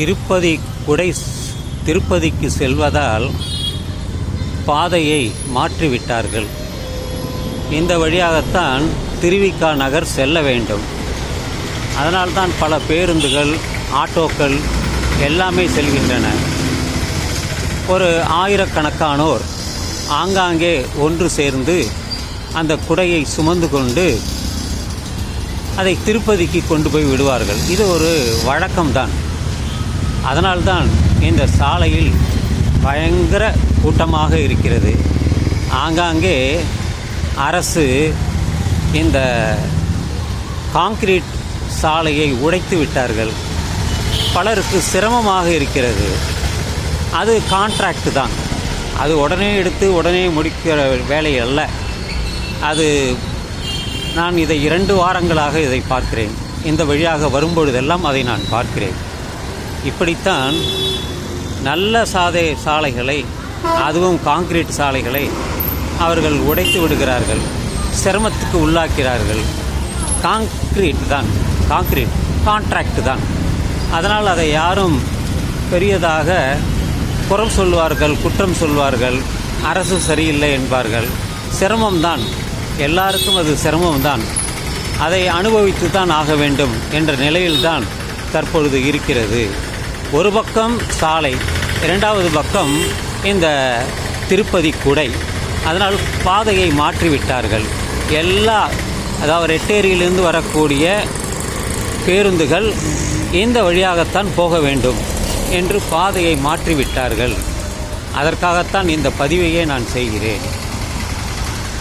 திருப்பதி குடை திருப்பதிக்கு செல்வதால் பாதையை மாற்றிவிட்டார்கள். இந்த வழியாகத்தான் திருவிக்கா நகர் செல்ல வேண்டும். அதனால்தான் பல பேருந்துகள் ஆட்டோக்கள் எல்லாமே செல்கின்றன. ஒரு ஆயிரக்கணக்கானோர் ஆங்காங்கே ஒன்று சேர்ந்து அந்த குடையை சுமந்து கொண்டு அதை திருப்பதிக்கு கொண்டு போய் விடுவார்கள். இது ஒரு வழக்கம்தான். அதனால்தான் இந்த சாலையில் பயங்கர கூட்டமாக இருக்கிறது. ஆங்காங்கே அரசு இந்த காங்கிரீட் சாலையை உடைத்து விட்டார்கள். பலருக்கு சிரமமாக இருக்கிறது. அது கான்ட்ராக்ட் தான். அது உடனே எடுத்து உடனே முடிக்கிற வேலை அல்ல. அது நான் இதை இரண்டு வாரங்களாக இதை பார்க்கிறேன். இந்த வழியாக வரும்பொழுதெல்லாம் அதை நான் பார்க்கிறேன். இப்படித்தான் நல்ல சாதை சாலைகளை அதுவும் காங்கிரீட் சாலைகளை அவர்கள் உடைத்து விடுகிறார்கள் சிரமத்துக்கு உள்ளாக்கிறார்கள். காங்கிரீட் தான் காங்கிரீட் கான்ட்ராக்ட் தான். அதனால் அதை யாரும் பெரியதாக குறம் சொல்வார்கள் குற்றம் சொல்வார்கள் அரசு சரியில்லை என்பார்கள். சிரமம்தான் எல்லாருக்கும் அது சிரமம்தான் அதை அனுபவித்து தான் ஆக வேண்டும் என்ற நிலையில்தான் தற்பொழுது இருக்கிறது. ஒரு பக்கம் சாலை இரண்டாவது பக்கம் இந்த திருப்பதி குடை. அதனால் பாதையை மாற்றிவிட்டார்கள். எல்லா அதாவது ரெட்டேரியிலிருந்து வரக்கூடிய பேருந்துகள் இந்த வழியாகத்தான் போக வேண்டும் என்று பாதையை மாற்றிவிட்டார்கள். அதற்காகத்தான் இந்த பதிவையே நான் செய்கிறேன்.